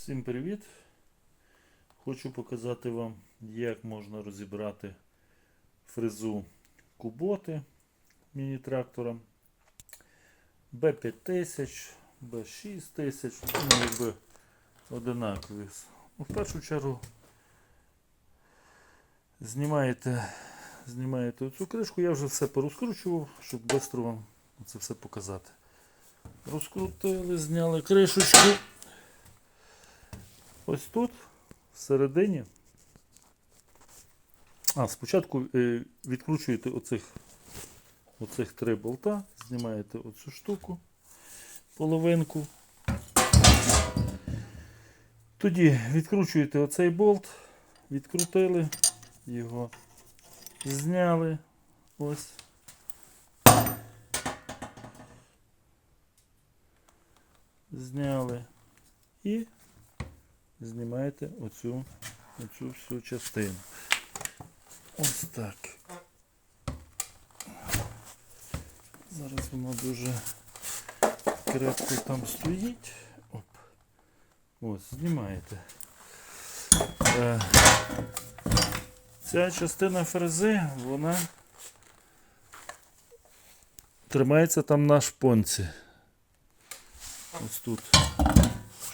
Всім привіт! Хочу показати вам, як можна розібрати фрезу куботи міні-трактором B5000, B6000, ну якби одинакові. Ну, в першу чергу знімаєте, знімаєте оцю кришку, я вже все порозкручував, щоб швидко вам це все показати. Розкрутили, зняли кришечку. Ось тут, всередині. А, спочатку е, відкручуєте оцих, оцих три болта, знімаєте оцю штуку, половинку. Тоді відкручуєте оцей болт, відкрутили, його зняли. Ось. Зняли і знімаєте оцю, оцю всю частину. Ось так. Зараз воно дуже крепко там стоїть. Оп. Ось, знімаєте. Е, ця частина фрези, вона тримається там на шпонці. Ось тут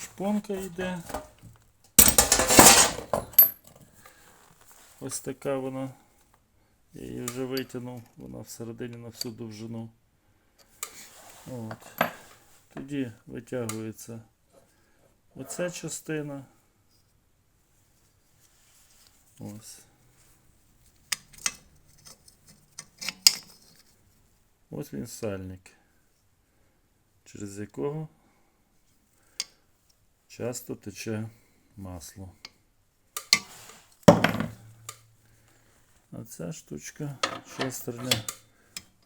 шпонка йде. Ось така вона. Я її вже витягнув, вона всередині на всю довжину. От. Тоді витягується оця частина. Ось. Ось він сальник, через якого часто тече масло. А ця штучка шестерня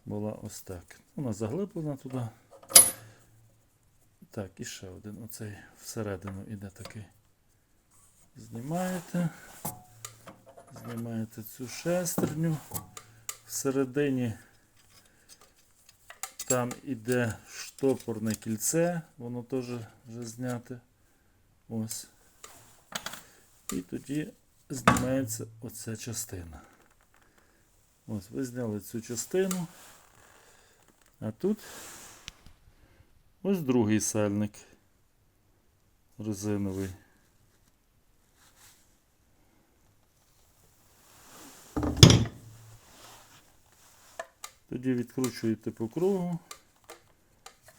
була ось так. Вона заглиблена туди. Так, і ще один оцей всередину іде такий. Знімаєте. Знімаєте цю шестерню. Всередині там іде штопорне кільце, воно теж вже зняте. Ось. І тоді знімається оця частина. Ось, ви зняли цю частину. А тут ось другий сальник резиновий. Тоді відкручуєте по кругу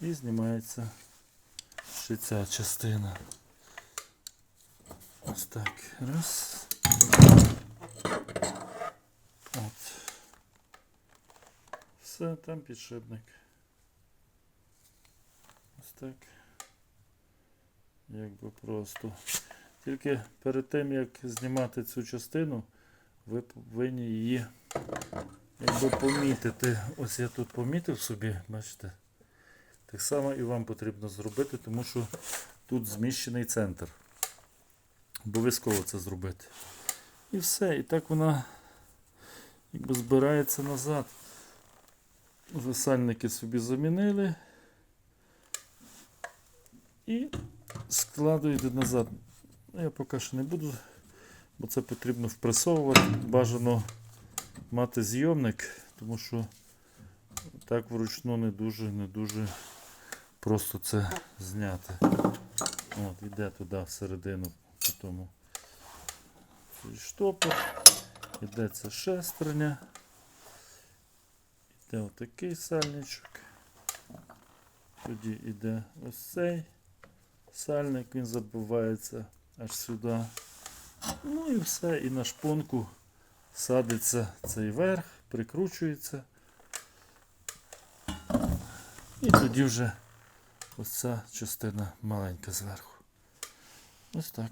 і знімається ще ця частина. Ось так. Раз. От. Все, там підшипник. Ось так. Якби просто. Тільки перед тим, як знімати цю частину, ви повинні її якби помітити. Ось я тут помітив собі, бачите. Так само і вам потрібно зробити, тому що тут зміщений центр. Обов'язково це зробити. І все. І так вона якби збирається назад. Сальники собі замінили і складуєте назад. Ну, Я поки що не буду, бо це потрібно впресовувати. Бажано мати зйомник, тому що так вручну не дуже, не дуже просто це зняти. От, іде туди всередину, по тому штопор, ця шестерня. Іде отакий сальничок. Тоді йде ось цей сальник, він забивається аж сюди. Ну і все, і на шпонку садиться цей верх, прикручується. І тоді вже ось ця частина маленька зверху. Ось так.